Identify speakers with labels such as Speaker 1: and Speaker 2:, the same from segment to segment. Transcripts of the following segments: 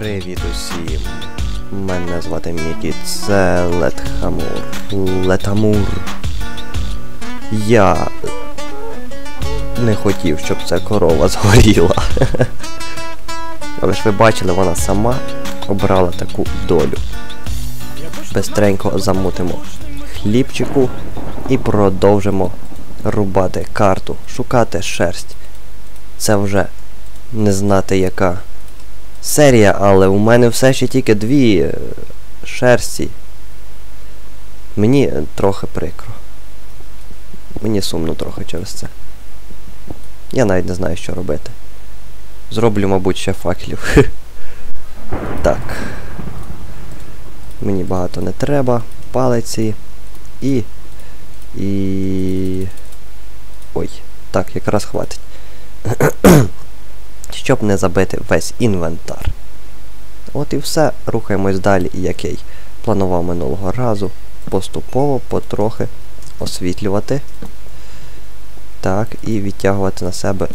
Speaker 1: Привіт усім! Мене звати Мікі, це Летхамур. Летамур. Я не хотів, щоб ця корова згоріла. Але ж ви бачили, вона сама обрала таку долю. Бестренько замутимо хлібчику і продовжимо рубати карту, шукати шерсть. Це вже не знати яка серія, але у мене все ще тільки дві е, шерсті. Мені е, трохи прикро. Мені сумно трохи через це. Я навіть не знаю, що робити. Зроблю, мабуть, ще факелів. Так. Мені багато не треба. Палиці. І. І. Ой. Так, якраз хватить щоб не забити весь інвентар. От і все. Рухаємось далі, як я й планував минулого разу. Поступово, потрохи освітлювати. Так, і відтягувати на себе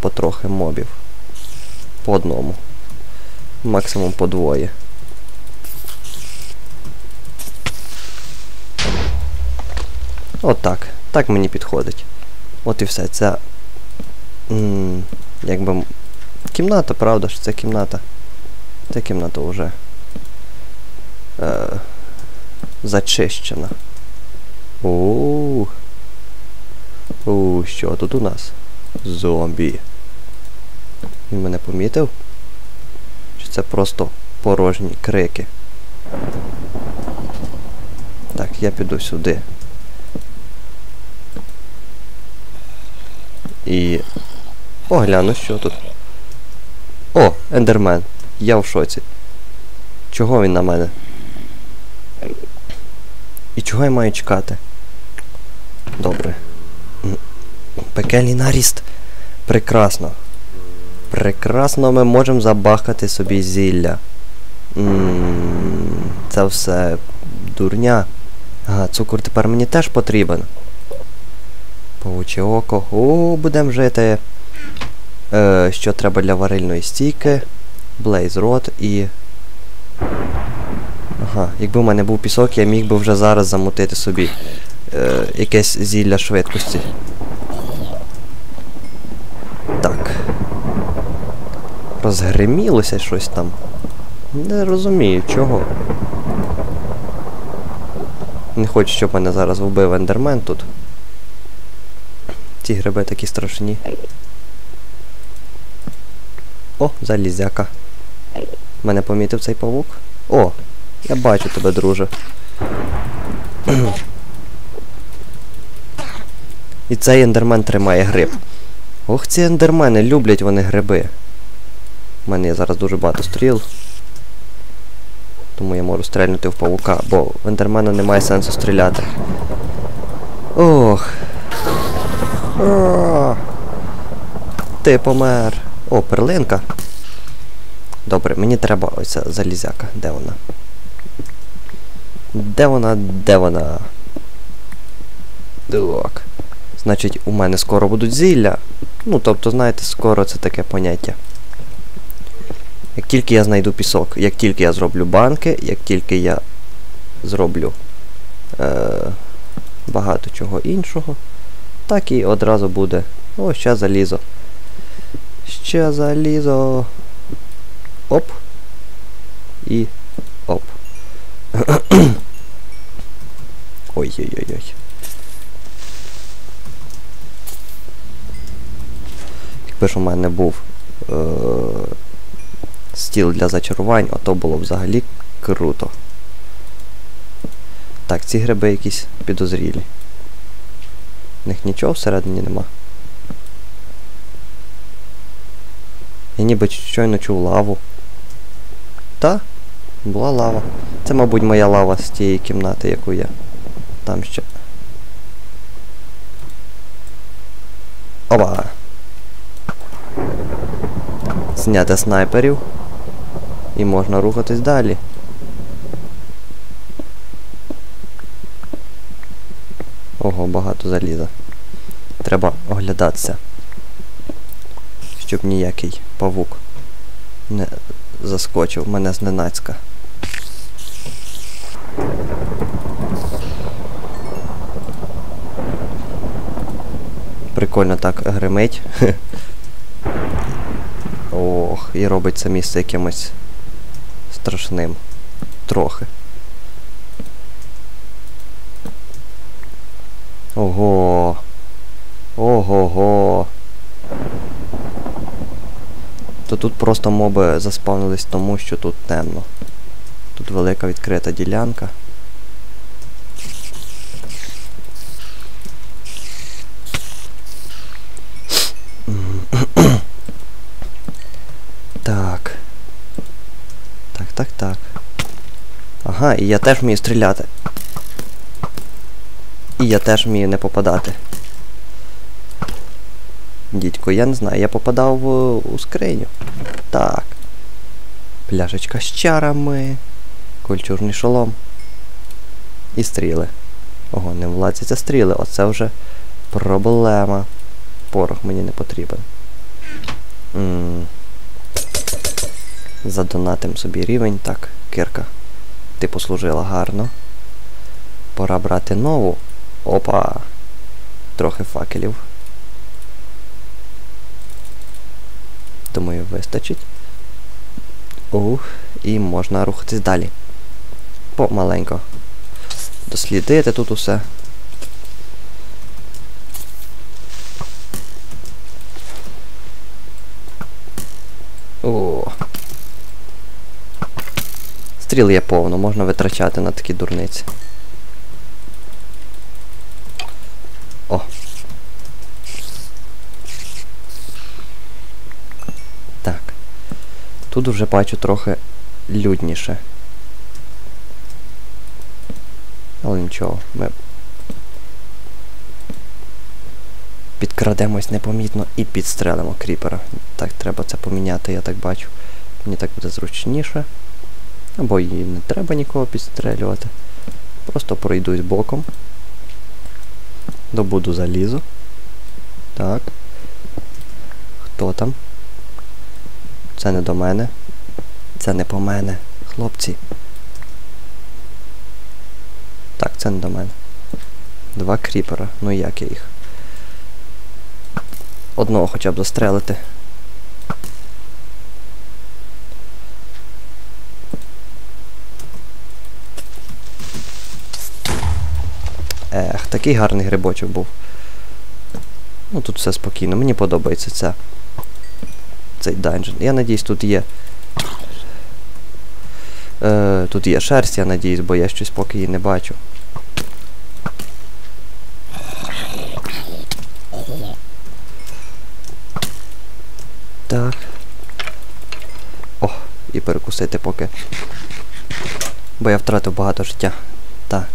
Speaker 1: потрохи мобів. По одному. Максимум по двоє. Отак. От так мені підходить. От і все. Це якби кімната, правда ж, це кімната. Це кімната вже е, зачищена. Оу. Оу, що тут у нас? Зомбі. Він мене помітив? Чи це просто порожні крики? Так, я піду сюди. І Погляну, що тут. О, ендермен. Я в шоці. Чого він на мене? І чого я маю чекати? Добре. Пекельний наріст. Прекрасно. Прекрасно ми можемо забахати собі зілля. Ммм, це все дурня. Ага, цукор тепер мені теж потрібен. Павуче око. О, будемо жити. Е, Що треба для варильної стійки? Blaze Rod і... Ага, якби в мене був пісок, я міг би вже зараз замутити собі е, якесь зілля швидкості. Так. Розгримілося щось там. Не розумію, чого. Не хочу, щоб мене зараз вбив ендермен тут. Ці гриби такі страшні. О, залізяка. Мене помітив цей павук. О, я бачу тебе, друже. І цей ендермен тримає гриб. Ох, ці ендермени, люблять вони гриби. У мене є зараз дуже багато стріл. Тому я можу стрельнути в павука, бо в ендермена немає сенсу стріляти. Ох. О, ти помер. О, перлинка. Добре, мені треба ось залізяка. Де вона? Де вона? Де вона? Так. Значить, у мене скоро будуть зілля. Ну, тобто, знаєте, скоро це таке поняття. Як тільки я знайду пісок, як тільки я зроблю банки, як тільки я зроблю е, багато чого іншого, так і одразу буде. О, ще залізо. Ще залізо. Оп. І оп. Ой-ой-ой-ой. Якби ж у мене був е- стіл для зачарувань, ото було взагалі круто. Так, ці гриби якісь підозрілі. В них нічого всередині нема. Я ніби щойно чув лаву. Та, була лава. Це, мабуть, моя лава з тієї кімнати, яку я там ще. Оба! Зняти снайперів. І можна рухатись далі. Ого, багато заліза. Треба оглядатися щоб ніякий павук не заскочив мене зненацька. Прикольно так гримить. Ох, і робить це місце якимось страшним. Трохи. Ого. Ого-го. То тут просто моби заспавнились тому, що тут темно. Тут велика відкрита ділянка. Так. Так, так, так. Ага, і я теж вмію стріляти. І я теж вмію не попадати. Дідько, я не знаю, я попадав у скриню. Так. Пляшечка з чарами. Культурний шолом. І стріли. Ого, не влазяться стріли. Оце вже проблема. Порох мені не потрібен. М -м Задонатим собі рівень. Так, кирка. Ти послужила гарно. Пора брати нову. Опа! Трохи факелів. Думаю, вистачить. Ух, і можна рухатись далі. Помаленько. Дослідити тут усе. О. Стріл є повно, можна витрачати на такі дурниці. О. Так. Тут вже бачу трохи людніше. Але нічого, ми підкрадемось непомітно і підстрелимо кріпера. Так, треба це поміняти, я так бачу. Мені так буде зручніше. Або її не треба нікого підстрелювати. Просто пройдусь боком. Добуду залізу. Так. Хто там? Це не до мене. Це не по мене. Хлопці. Так, це не до мене. Два кріпера. Ну як я їх? Одного хоча б застрелити. Ех, такий гарний грибочок був. Ну тут все спокійно. Мені подобається ця. Цей данжен. Я надіюсь, тут є. Е, Тут є шерсть, я надіюсь, бо я щось поки її не бачу. Так. О, і перекусити поки. Бо я втратив багато життя. Так.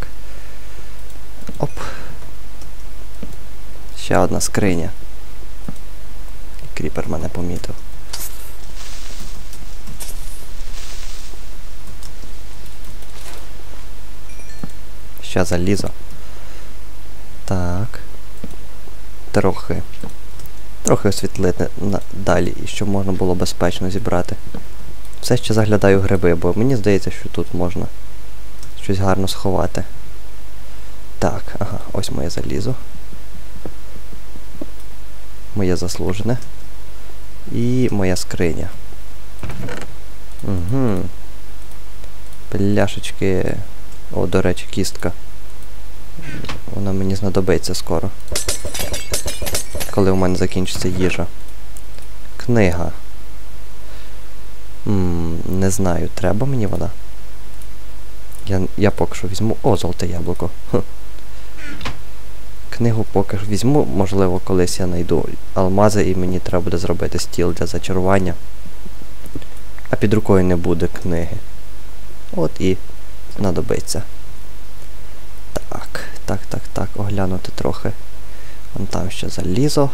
Speaker 1: Оп. Ще одна скриня. Кріпер мене помітив. Ще залізо. Так. Трохи. Трохи освітлити далі, і щоб можна було безпечно зібрати. Все ще заглядаю гриби, бо мені здається, що тут можна щось гарно сховати. Так, ага, ось моє залізо. Моє заслужене. І моя скриня. Угу. Пляшечки. О, до речі, кістка. Вона мені знадобиться скоро. Коли у мене закінчиться їжа. Книга. Ммм, не знаю, треба мені вона. Я я поки що візьму... О, золоте яблуко. Книгу поки що візьму, можливо, колись я знайду алмази і мені треба буде зробити стіл для зачарування. А під рукою не буде книги. От і знадобиться. Так, так, так, так, оглянути трохи. Вон там ще залізо.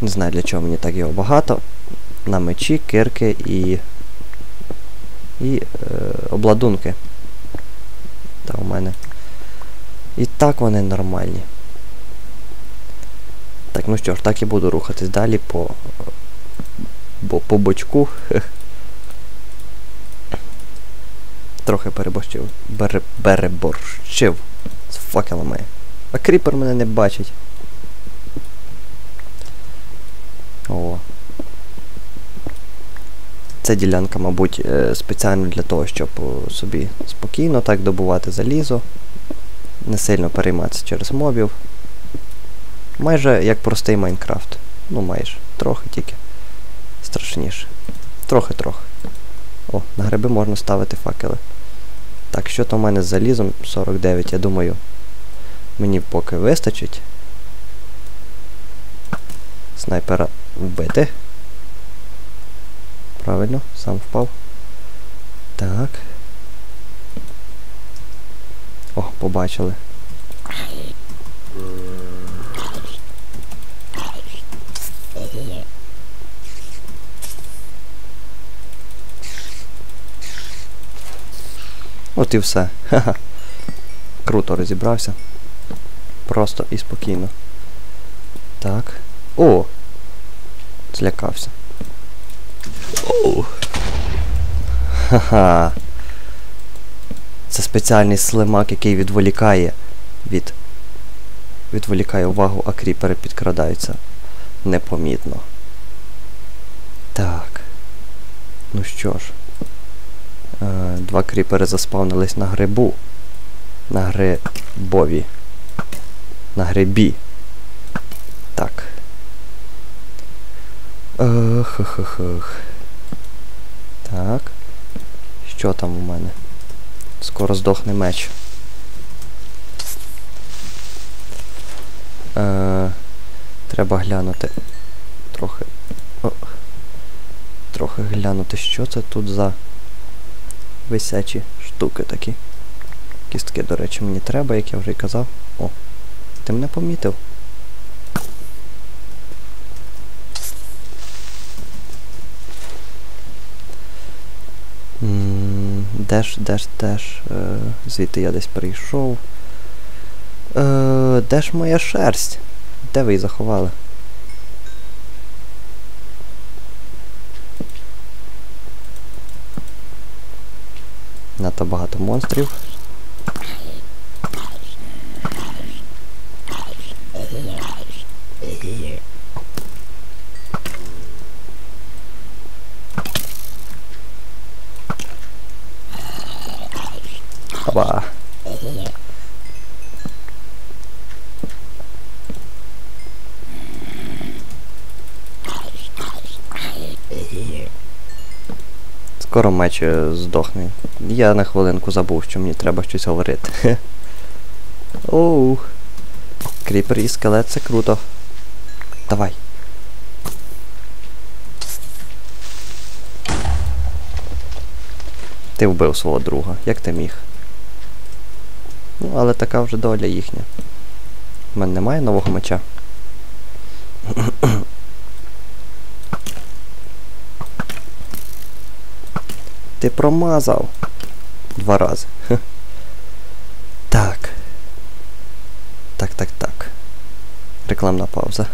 Speaker 1: Не знаю для чого мені так його багато. На мечі, кирки і. І е, обладунки. Та у мене. І так вони нормальні. Так, ну що ж, так і буду рухатись далі по. Бо по бочку. Трохи переборщив. Бере, переборщив. З факелами. А кріпер мене не бачить. О. Ця ділянка, мабуть, е, спеціально для того, щоб собі спокійно так добувати залізо. Не сильно перейматися через мобів. Майже як простий Майнкрафт. Ну майже. Трохи тільки. Страшніше. Трохи-трохи. О, на гриби можна ставити факели. Так, що то в мене з залізом 49, я думаю. Мені поки вистачить. Снайпера вбити. Правильно, сам впав. Так. О, побачили. От і все. Ха-ха. Круто розібрався. Просто і спокійно. Так. О! Злякався. Ха-ха. Це спеціальний слимак, який відволікає від. Відволікає увагу, а кріпери підкрадаються непомітно. Так. Ну що ж. Е, два кріпери заспавнились на грибу. На грибові. На грибі. Так. Ох-ох-ох. Так. Що там у мене? Скоро здохне меч. Е, Треба глянути. Трохи. О, трохи глянути, що це тут за висячі штуки такі. Кістки, до речі, мені треба, як я вже й казав. О, ти мене помітив. Де ж, де ж, де ж? Е, звідти я десь прийшов. Е, де ж моя шерсть? Де ви її заховали? Надто багато монстрів. Скоро меч е, здохне. Я на хвилинку забув, що мені треба щось говорити. Оу. Кріпер і скелет це круто. Давай. Ти вбив свого друга, як ти міг? Ну, але така вже доля їхня. У мене немає нового меча. Ти промазав. Два рази. Так. Так, так, так. Рекламна пауза.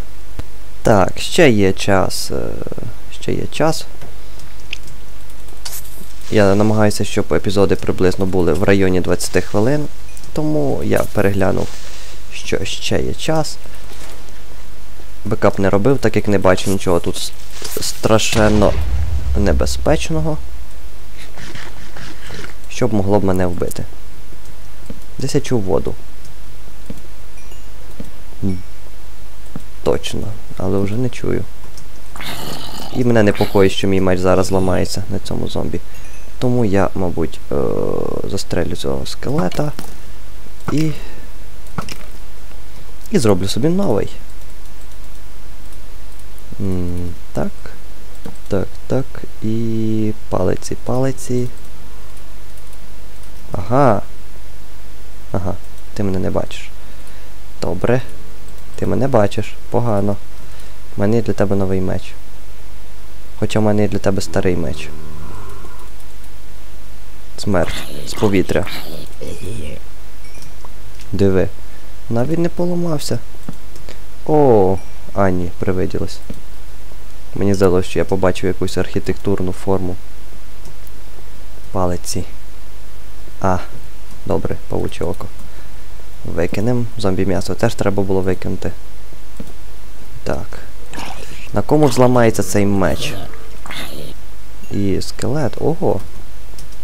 Speaker 1: Так, ще є час. е, Ще є час. Я намагаюся, щоб епізоди приблизно були в районі 20 хвилин. Тому я переглянув, що ще є час. Бекап не робив, так як не бачу нічого тут страшенно небезпечного. Щоб могло б мене вбити. Десь я чув воду. Точно, але вже не чую. І мене непокоїть, що мій меч зараз ламається на цьому зомбі. Тому я, мабуть, е- застрелю цього скелета і. І зроблю собі новий. М, так. Так, так. І палиці, палиці. Ага. Ага, ти мене не бачиш. Добре. Ти мене бачиш. Погано. У мене є для тебе новий меч. Хоча в мене є для тебе старий меч. Смерть. З повітря. Диви. Навіть не поламався. О, а ні, привиділось. Мені здалося, що я побачив якусь архітектурну форму. Палиці. А, добре, павуче око. Викинем. Зомбі м'ясо теж треба було викинути. Так. На кому зламається цей меч? І скелет. Ого.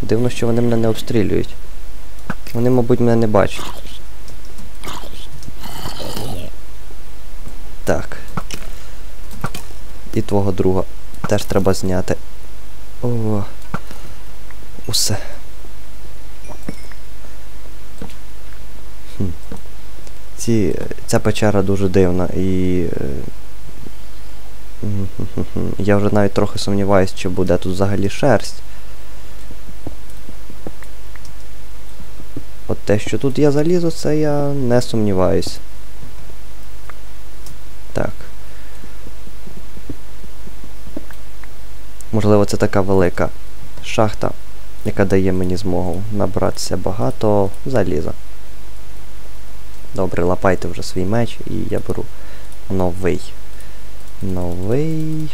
Speaker 1: Дивно, що вони мене не обстрілюють. Вони, мабуть, мене не бачать. Так. І твого друга теж треба зняти. О. Усе. Ці, ця печера дуже дивна і. е. Я вже навіть трохи сумніваюся, чи буде тут взагалі шерсть. От те, що тут я залізу, це я не сумніваюсь. Так. Можливо, це така велика шахта, яка дає мені змогу набратися багато заліза. Добре, лапайте вже свій меч і я беру новий. Новий.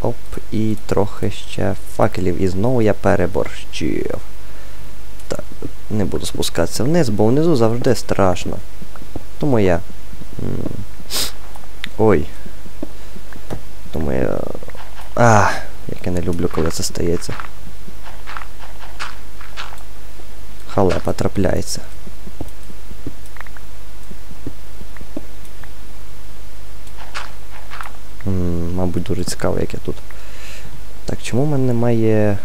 Speaker 1: Оп, і трохи ще факелів. І знову я переборщив. Так, не буду спускатися вниз, бо внизу завжди страшно. Тому я. Ой. Тому я. А, як я не люблю, коли це стається. Халепа трапляється. М, Мабуть, дуже цікаво, як я тут. Так, чому в мене немає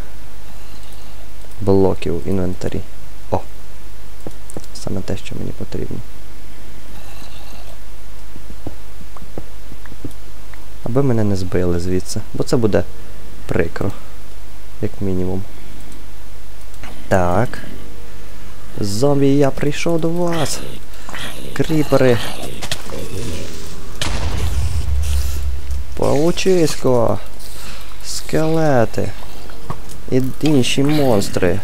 Speaker 1: блоків в інвентарі? О! Саме те, що мені потрібно. Аби мене не збили звідси, бо це буде прикро, як мінімум. Так. Зомбі, я прийшов до вас. Кріпери. Паучисько. Скелети. І інші монстри.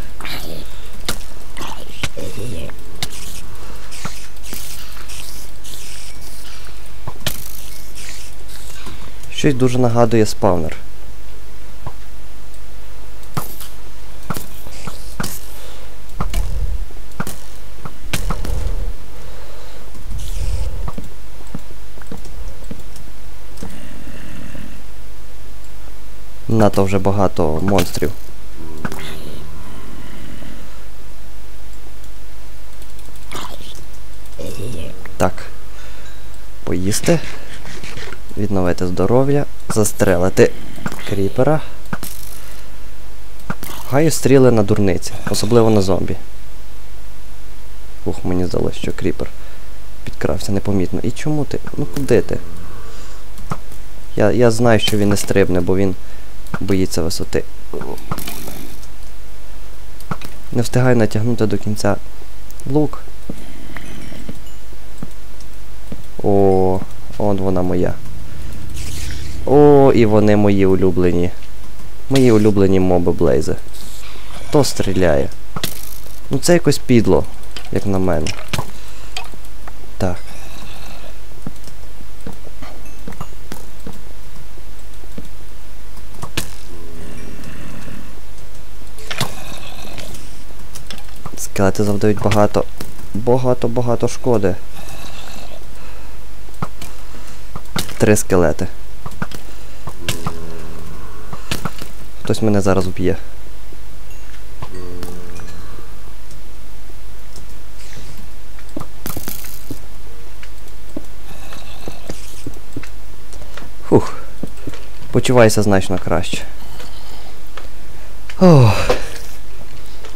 Speaker 1: Щось дуже нагадує спавнер. Надто вже багато монстрів. Так. Поїсти. Відновити здоров'я. Застрелити кріпера. Гаю стріли на дурниці, особливо на зомбі. Ух, мені здалося, що кріпер підкрався непомітно. І чому ти? Ну куди ти? Я, я знаю, що він не стрибне, бо він боїться висоти. Не встигаю натягнути до кінця лук. О, он вона моя. О, і вони мої улюблені. Мої улюблені моби Блейзи. Хто стріляє? Ну це якось підло, як на мене. Так. Скелети завдають багато. Багато-багато шкоди. Три скелети. Хтось мене зараз вб'є. Фух. Почуваюся значно краще. Ох.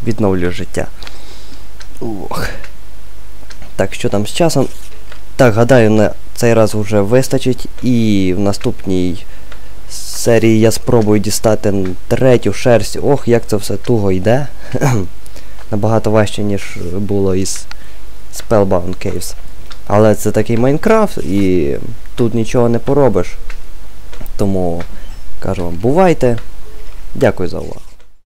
Speaker 1: Відновлюю життя. Ох. Так, що там з часом? Так, гадаю, на цей раз вже вистачить. І в наступній серії я спробую дістати третю шерсть. Ох, як це все туго йде. Набагато важче, ніж було із Spellbound Caves. Але це такий Майнкрафт і тут нічого не поробиш. Тому кажу вам, бувайте. Дякую за увагу.